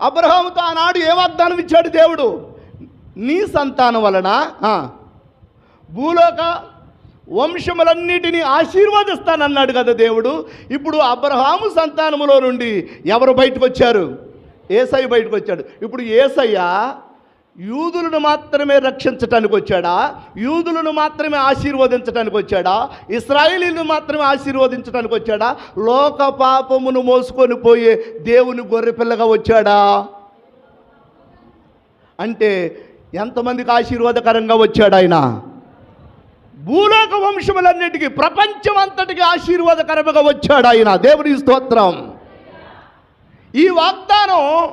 అబ్రహాముతో ఆనాడు ఏ వాగ్దానం ఇచ్చాడు దేవుడు? నీ సంతానం వలన భూలోక వంశములన్నిటినీ ఆశీర్వదిస్తానన్నాడు కదా దేవుడు. ఇప్పుడు అబ్రహాము సంతానములో నుండి ఎవరు బయటకు వచ్చారు ఏసై బయటకు వచ్చాడు ఇప్పుడు ఏసయ్య యూదులను మాత్రమే రక్షించటానికి వచ్చాడా? యూదులను మాత్రమే ఆశీర్వదించటానికి వచ్చాడా? ఇస్రాయిలీలను మాత్రమే ఆశీర్వదించటానికి వచ్చాడా? లోక పాపమును మోసుకొని పోయే దేవుని గొర్రెపిల్లగా వచ్చాడా? అంటే ఎంతమందికి ఆశీర్వాదకరంగా వచ్చాడు ఆయన? భూలోక వంశములన్నిటికీ ప్రపంచం అంతటికి ఆశీర్వాదకరముగా వచ్చాడు ఆయన. దేవుని స్తోత్రం. ఈ వాగ్దానం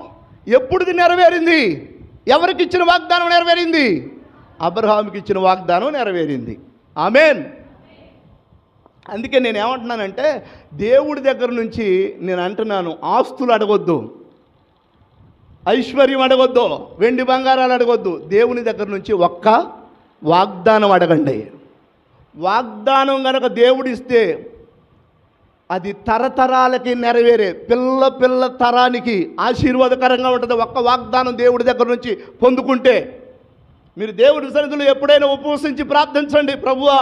ఎప్పుడుది నెరవేరింది? ఎవరికి ఇచ్చిన వాగ్దానం నెరవేరింది? అబ్రహాంకి ఇచ్చిన వాగ్దానం నెరవేరింది. ఆమెన్. అందుకే నేను ఏమంటున్నానంటే దేవుడి దగ్గర నుంచి నేను అంటున్నాను ఆస్తులు అడగొద్దు. ఐశ్వర్యం అడగొద్దు. వెండి బంగారాలు అడగొద్దు. దేవుని దగ్గర నుంచి ఒక్క వాగ్దానం అడగండి. వాగ్దానం కనుక దేవుడిస్తే అది తరతరాలకి నెరవేరే పిల్ల పిల్ల తరానికి ఆశీర్వాదకరంగా ఉంటుంది. ఒక్క వాగ్దానం దేవుడి దగ్గర నుంచి పొందుకుంటే మీరు దేవుడి సన్నిధిలో ఎప్పుడైనా ఉపవసించి ప్రార్థించండి ప్రభువా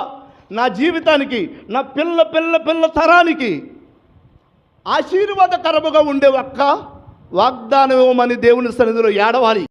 నా జీవితానికి నా పిల్ల పిల్ల పిల్ల తరానికి ఆశీర్వాదకరముగా ఉండే ఒక్క వాగ్దానం ఇవ్వమని దేవుని సన్నిధిలో ఏడవాలి.